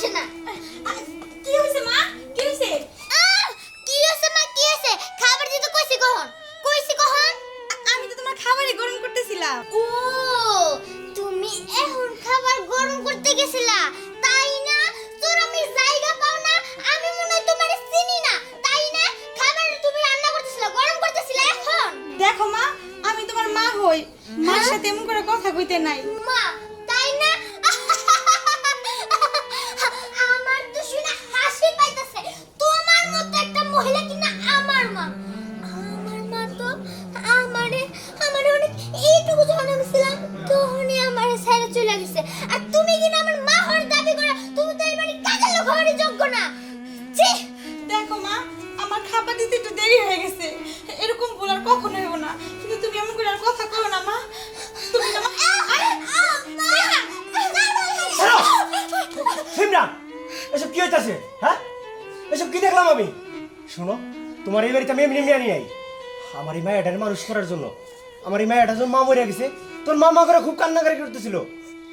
আসে না। কি হইছে মা? কি হইছে কি হইছে মা? কি হইছে খাবার দিতে কইছি কখন? কইছি কখন? আমি তো তোমার খাবারই গরম করতেছিলাম। ও তুমি এখন খাবার গরম করতে গেছিলা। তাই না? তোর আমি জায়গা পাও না আমি মনে হয় তোমার চিনি না। তাই না? খাবার তুমি রান্না করতেছিলা গরম করতেছিলা এখন? দেখো মা আমি তোমার মা হই। মার হ্যাঁ? সাথে এমন করে কথা কইতে নাই। মা ছেড়ে আর তুমি কিনা আমার মা হওয়ার দাবি করো তুমি তো এই বাড়ি কাজের লোক হওয়ারই যোগ্য না। ছি! দেখো মা আমার খাবার দিতে একটু দেরি হয়ে গেছে। এরকম ভুল আর কখনো হইব না। কিন্তু তুমি এমন করে আর কথা কইও না মা। তুমি না মা! সিমরান এসব কি হইতাছে? হ্যাঁ? এসব কি দেখলাম আমি? শোনো তোমার এই বাড়িতে আমি এমনি এমনি আনি নাই। আমার এই মায়াটার মানুষ করার জন্য। আমার এই মায়াটার জন্য মা মরে গেছে তোর মা মা করে খুব কান্নাকারি করতেছিল।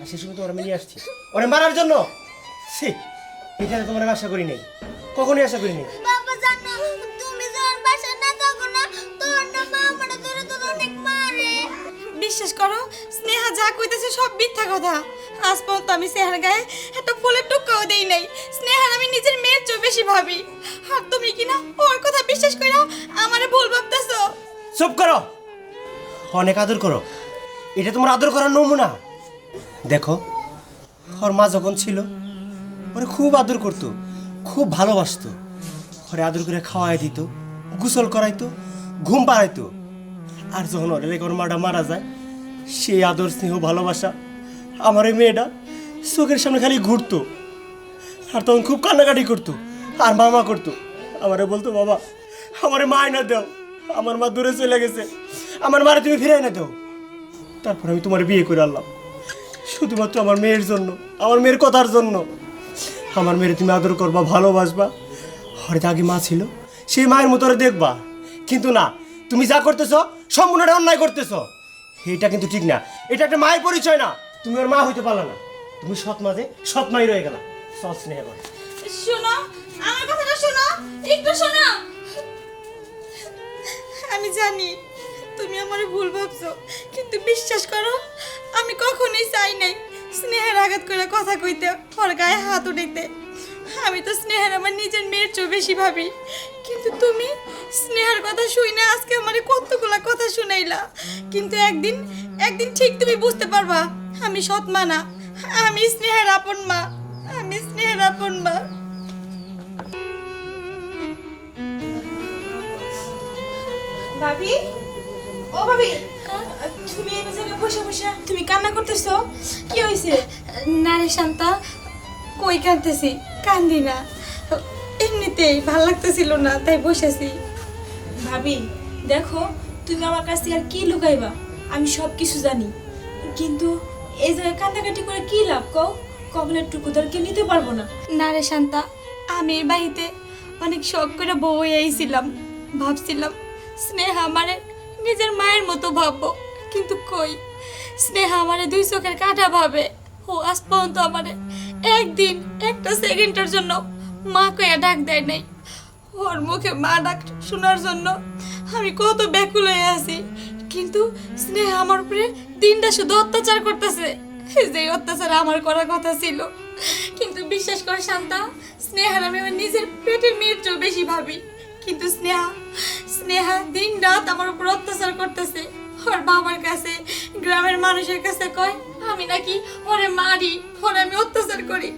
আর সে সময় তোমার আমি নিয়ে আসছি। ওরে মারার জন্য? সে এটা তোমার আমি আশা করি নাই। কখনই আশা করি নাই। বাবা জানো তুমি যখন বাসায় না থাকো না তোর না মা আমার ধরে তো অনেক মারে। বিশ্বাস করো স্নেহা যা কইতেছে সব মিথ্যা কথা। আজ পর্যন্ত আমি স্নেহার গায়ে একটা ফুলের টুকাও দেই নাই। স্নেহার আমি নিজের মেয়ের চেয়ে বেশি ভাবি। আর তুমি কি না ওর কথা বিশ্বাস কইরা আমারে ভুল ভাবতেছো? চুপ করো। অনেক আদর করো। এটা তোমার আদর করার নমুনা। দেখো, ওর মা যখন ছিল, ওরে খুব আদর করতো, খুব ভালোবাসতো। ওরে আদর করে খাওয়াই দিত, গোসল করাইতো, ঘুম পাড়াইতো। আর যখন ওরে ওর মাটা মারা যায় সেই আদর, স্নেহ, ভালোবাসা আমার এই মেয়েটা চোখের সামনে খালি ঘুরতো। আর তখন খুব কান্নাকাটি করতো, আর মামা করতো। আমারে বলতো, বাবা, আমারে মা না দাও, আমার মা দূরে চলে গেছে, আমার মারে তুমি ফিরে না দাও। তারপর আমি তোমার বিয়ে করে আনলাম। শুধুমাত্র আমার মেয়ের জন্য, আমার মেয়ের কথার জন্য। আমার মেয়ের তুমি আদর করবা, ভালোবাসবা। হয়তো আগে মা ছিল, সেই মায়ের মতো দেখবা। কিন্তু না, তুমি যা করতেছ, সম্পূর্ণটা অন্যায় করতেছ। এটা কিন্তু ঠিক না। এটা একটা মায়ের পরিচয় না। তুমি ওর মা হইতে পারলা না। তুমি সৎ মাঝে সৎ মাই রয়ে গেলা। সৎ স্নেহ করে শোনো, আমার কথাটা শোনো, একটু শোনো। আমি জানি তুমি আমার ভুল ভাবছ, কিন্তু বিশ্বাস করো আমি কখনোই চাই নাই স্নেহের আঘাত করে কথা কইতে, ওর গায়ে হাত উঠাইতে। আমি তো স্নেহের আমার নিজের মেয়ের চেয়ে বেশি ভাবি। কিন্তু তুমি স্নেহার কথা শুই না, আজকে আমারে কতগুলা কথা শুনাইলা। কিন্তু একদিন একদিন ঠিক তুমি বুঝতে পারবা, আমি সৎ মা না, আমি স্নেহের আপন মা, আমি স্নেহের আপন মা। ভাবি? ও ভাবি তুমি এই জায়গায় বসে বসে তুমি কান্না করতেছো? কি হয়েছে না রে শান্তা কই কাঁদতেছি? কান্দি না। এমনিতেই ভালো লাগতেছিল না তাই বসেছি। ভাবি দেখো তুমি আমার কাছ থেকে আর কি লুকাইবা? আমি সব কিছু জানি। কিন্তু এই জায়গায় কান্দাকাটি করে কি লাভ কও? কবলের টুকু আর নিতে পারব না। না রে শান্তা আমি বাড়িতে অনেক শখ করে বউ আইছিলাম। ভাবছিলাম স্নেহা আমারে নিজের মায়ের মতো ভাববো কিন্তু কই? স্নেহা আমারে দুই চোখের কাটা ভাবে। ও আজ পর্যন্ত আমারে একদিন একটা সেকেন্ডের জন্য মা কয়ে ডাক দেয় নাই। ওর মুখে মা ডাক শোনার জন্য আমি কত ব্যাকুল হয়ে আছি। কিন্তু স্নেহা আমার উপরে দিনটা শুধু অত্যাচার করতেছে। যে অত্যাচার আমার করার কথা ছিল। কিন্তু বিশ্বাস কর শান্তা, স্নেহার আমি আমার নিজের পেটের মেয়ের চেয়েও বেশি ভাবি। কিন্তু স্নেহা স্নেহা দিন রাত আমার উপর অত্যাচার করতেছে। ওর বাবার কাছে, গ্রামের মানুষের কাছে কয়, আমি নাকি ওরে মারি, ওরে আমি অত্যাচার করি।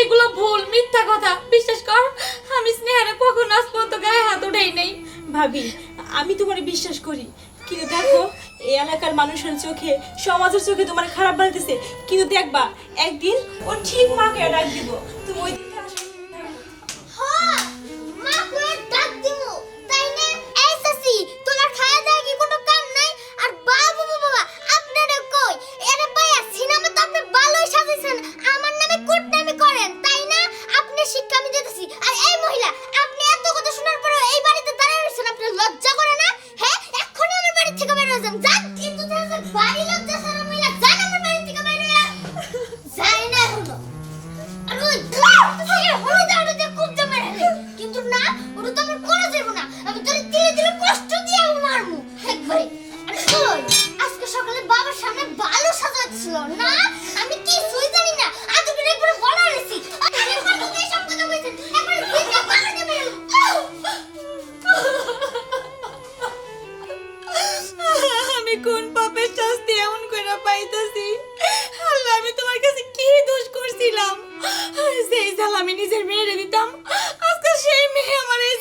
এগুলো ভুল, মিথ্যা কথা। বিশ্বাস কর, আমি স্নেহারে কখনো আজ পর্যন্ত গায়ে হাত উঠেই নেই। ভাবি, আমি তোমার বিশ্বাস করি। কিন্তু দেখো, এই এলাকার মানুষের চোখে, সমাজের চোখে তোমার খারাপ বানাইতেছে। কিন্তু দেখবা, একদিন ও ঠিক মাকে ডাক দিব। ছিল না, আমি কিছুই জানি না। আজ তুমি একবার বলা নিছি একবার তুমি এসব কথা কইছেন একবার ভিডিও করে আমি কোন পাপের শাস্তি এমন করে পাইতাছি? আল্লাহ, আমি তোমার কাছে কি দোষ করছিলাম? সেই জাল আমি নিজের মেয়ে দিতাম, আজকে সেই মেয়ে আমার এই